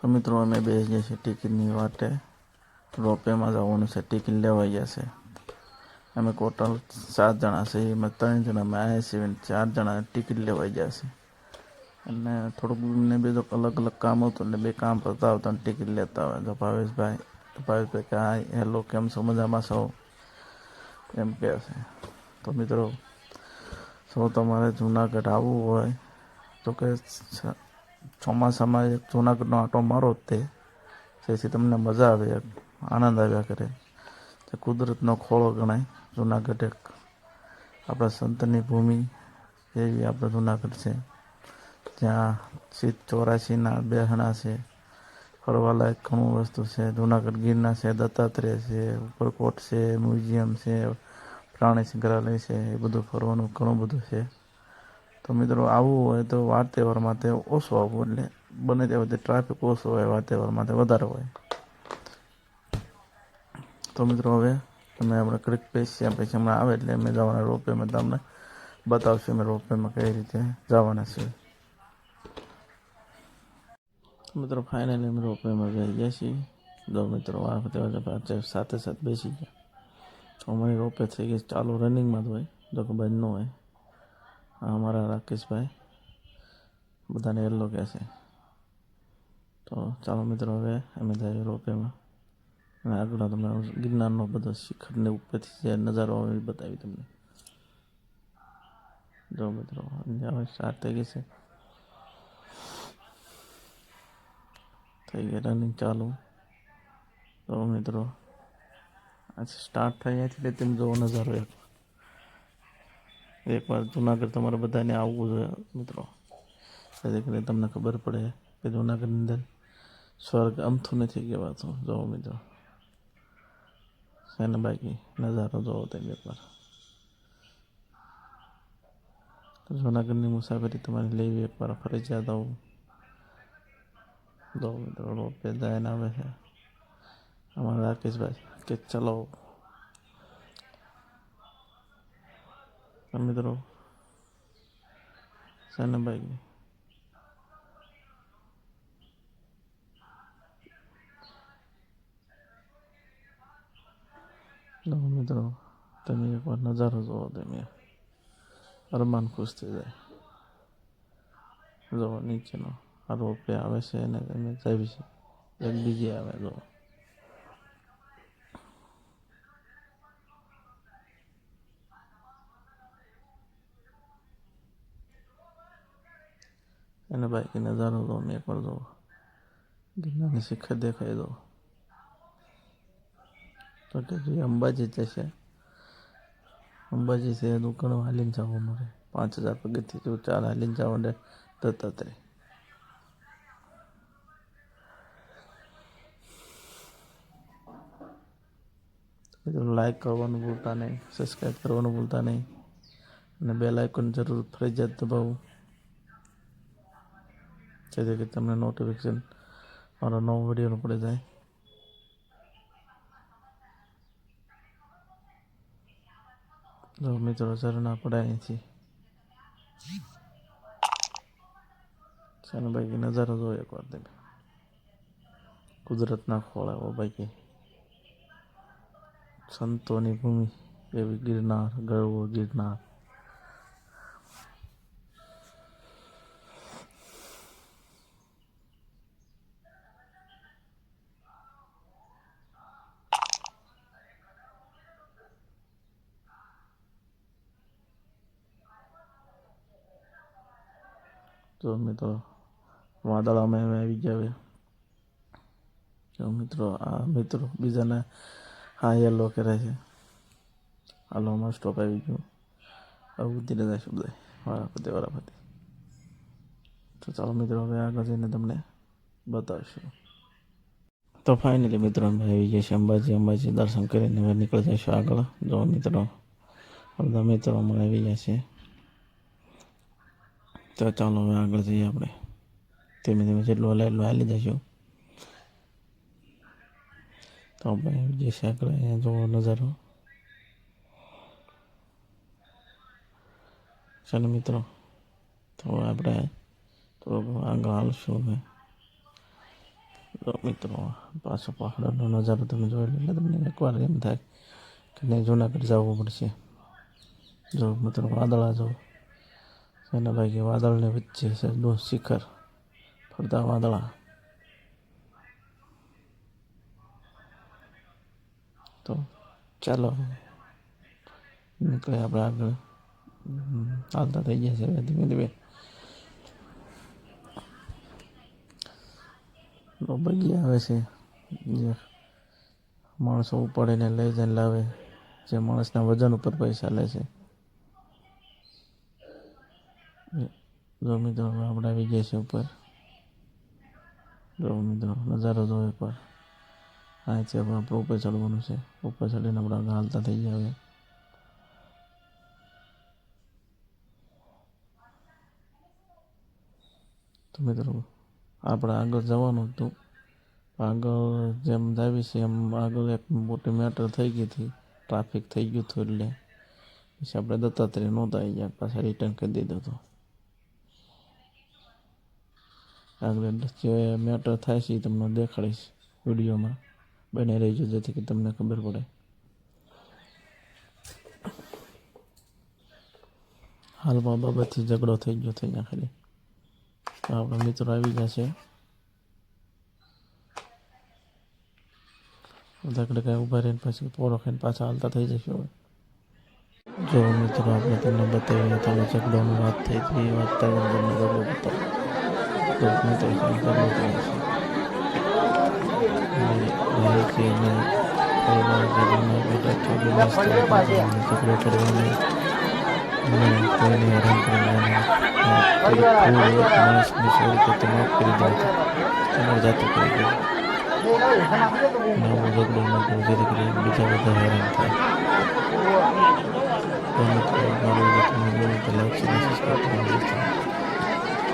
તો મિત્રો, અમે બે જઈએ છીએ ટિકિટની વાટે. રોપેમાં જવાનું છે, ટિકિટ લેવાઈ છે. અમે ટોટલ સાત જણા છે, એમાં ત્રણ જણા અમે આવ્યા છીએ ચાર જણા ટિકિટ લેવાઈ છે. અને થોડુંક એમને બે તો અલગ અલગ કામ હતું એટલે બે કામ કરતા આવતા ટિકિટ લેતા હોય તો ભાવેશભાઈ ભાવેશભાઈ કે, હા, હેલો, કેમ છો? મજામાં છો? એમ કહે છે. તો મિત્રો, જો તમારે જુનાગઢ આવવું હોય, તો કે ચોમાસામાં એક જુનાગઢનો આંટો મારો તે. જેથી તમને મજા આવે આનંદ આવ્યા કરે. તે કુદરતનો ખોળો ગણાય, જુનાગઢ એક આપણા સંતની ભૂમિ એવી આપણે જુનાગઢ છે. જ્યાં સીત ચોરાસીના બેહણા છે, ફરવાલાયક ઘણું વસ્તુ છે. જુનાગઢ ગીરના છે, દત્તાત્રેય છે, ઉપરકોટ છે, મ્યુઝિયમ છે, પ્રાણી સંગ્રહાલય છે, એ બધું ફરવાનું ઘણું બધું છે. તો મિત્રો આવવું હોય તો વાર તહેવાર માટે ઓછું આવવું એટલે બને ત્યાં સુધી ટ્રાફિક ઓછો હોય, વાર તહેવાર માટે વધારે હોય. તો મિત્રો, હવે તમે આપણે ક્રિક પેસ્યા પછી હમણાં આવે એટલે અમે જવાના રોપવેમાં તમને બતાવશું અમે રોપવેમાં કઈ રીતે જવાના છે. મિત્રો ફાઇનલી અમે રોપવેમાં જઈ ગયા છીએ. જો મિત્રો આ વખતે સાથે સાથે બેસી ગયા. તો અમારી રોપે થઈ ગઈ ચાલુ રનિંગમાં જ હોય, જો કે બંધ ન હોય. અમારા રાકેશભાઈ બધાને યલો કહે છે તો ચાલો મિત્રો હવે અમે જઈએ રોપેમાં અને આગળ તમને ગિરનારનો બધો શિખરને ઉપરથી જે નજારો આવે એ બતાવી તમને જો મિત્રો હવે સ્ટાર્ટ થઈ ગઈ છે થઈ ગઈ રનિંગ ચાલુ તો મિત્રો આજે સ્ટાર્ટ થઈ એટલે તેમ જોવો નજારો એક એકવાર જુનાગઢ તમારે બધાને આવવું જોઈએ મિત્રો. જેથી કરીને તમને ખબર પડે કે જુનાગઢની અંદર સ્વર્ગ અમથું નથી કહેવાતું. જોવો મિત્રો એને બાકી નજારો જોવો તેમ એકવાર. જુનાગઢની મુસાફરી તમારે લેવી એકવાર, ફરજિયાત આવું જોવો મિત્રો રોપે જાય આવે છે. અમારા રાકેશભાઈ કે ચલો તો મિત્રો. સનભાઈ જો મિત્રો, તમે એકવાર નજારો જોવો તમે. અરમાન ખુશ થઈ જાય. જો નીચેનો આ રોપે આવે છે અને તમે જાવી છે એક બીજી આવે, જો. અને બાકી નજારો દો મેં પણ દો ગિરનારની શિખર દેખાય દો તો કે અંબાજી જશે અંબાજી છે એનું ઘણું હાલીને જવાનું રહે પાંચ હજાર પગથી જો ચાર હાલીને જવા રહે દત્તાત્રેય. લાઈક કરવાનું ભૂલતા નહીં સબસ્ક્રાઈબ કરવાનું ભૂલતા નહીં. અને બે લાઇકોન જરૂર ફરજિયાત દબાવવું જેથી કે તમને નોટિફિકેશન મારો નવો વિડીયોનો પડી જાય. જો મિત્રો ઝરણા પડાય અહીંથી. ચાલો બાકી નજારો જો એકવાર તમે. કુદરતના ખોળાઓ બાકી સંતોની ભૂમિ એવી ગિરનાર, ગળવો ગિરનાર. તો મિત્રો વાદળ અમે આવી ગયા તો મિત્રો, આ મિત્રો બીજાને હા યલો કરે છે. હાલો અમારું સ્ટોપ આવી ગયું. હવે ઉતરી જાય બધા વારાફતે વારાફતે તો ચાલો મિત્રો, હવે આગળ જઈને તમને બતાવીશું. તો ફાઇનલી મિત્રો, અમે આવી ગયા છે અંબાજી અંબાજી દર્શન કરીને હવે નીકળી જઈશું આગળ. જો મિત્રો, બધા મિત્રો અમારે આવી ગયા છે. તો ચાલો હવે આગળ જઈએ આપણે. ધીમે ધીમે જેટલું હલાય એટલું હાલી જઈશું તો આપણે જે છે આગળ અહીંયા જોવો નજારો. ચાલો મિત્રો, તો આપણે થોડુંક આગળ હાલશું હવે. મિત્રો, પાછો પહાડનો નજારો તમે જોઈ લો, એટલે તમને એકવાર એમ થાય કે નહીં, જુનાગઢ જવું પડશે. જો મિત્રો, વાદળા જો. એના ભાઈ વાદળની વચ્ચે છે શિખર. ફરતા વાદળા. તો ચાલો, નીકળે આપણે આગળ. હાલતા થઈ ગયા છે ધીમે ધીમે. બગી આવે છે. જે માણસો ઉપાડીને લઈ જઈને લાવે, જે માણસના વજન ઉપર પૈસા લે છે. જો મિત્રો આપણે આવી ગયા છે ઉપર. જો મિત્રો, નજારો જો એકવાર અહીંથી આપણે આપણે ઉપર ચડવાનું છે. ઉપર ચડીને આપણે હાલતા થઈ હવે. તો મિત્રો, આપણે આગળ જવાનું હતું. આગળ જેમ જાવી છે એમ આગળ એક મોટી મેટર થઈ ગઈ હતી. ટ્રાફિક થઈ ગયું હતું એટલે. પછી આપણે દત્તાત્રેય નહોતા આવી ગયા. પાછા રિટર્ન કરી દીધો હતો. આગળ જે મેટર થાય છે એ તમને દેખાડીશ વિડીયોમાં. બને રહીજો, જેથી કે તમને ખબર પડે. હાલમાં બાબતથી ઝઘડો થઈ ગયો થઈ ગયા ખાલી. આપણા મિત્રો આવી ગયા છે. કડે કાંઈ ઊભા રહીને પછી પોરો ખાઈને પાછા હાલતા થઈ જશે હવે. જો મિત્રો આપણે તમને બતાવીએ, તમે ઝઘડોની વાત થઈ હતી વાત તમને ઝઘડો બતાવો તો મિત્રો અને ભાઈ એને પરિવાર ઝઘડામાં બેઠા થોડી મસ્ત ઝઘડો કરવાનો. અને કોઈને હેરાન કરવાનું. માણસની સોરી તો તમે માફ કરી દો તમારે જાતે કરી દો નવો ઝઘડો ન કરો જેથી બીજા બધા હેરાન થાય. તો મિત્રો મારું તમને લાઈક સબસ્ક્રાઈબ કરવાનું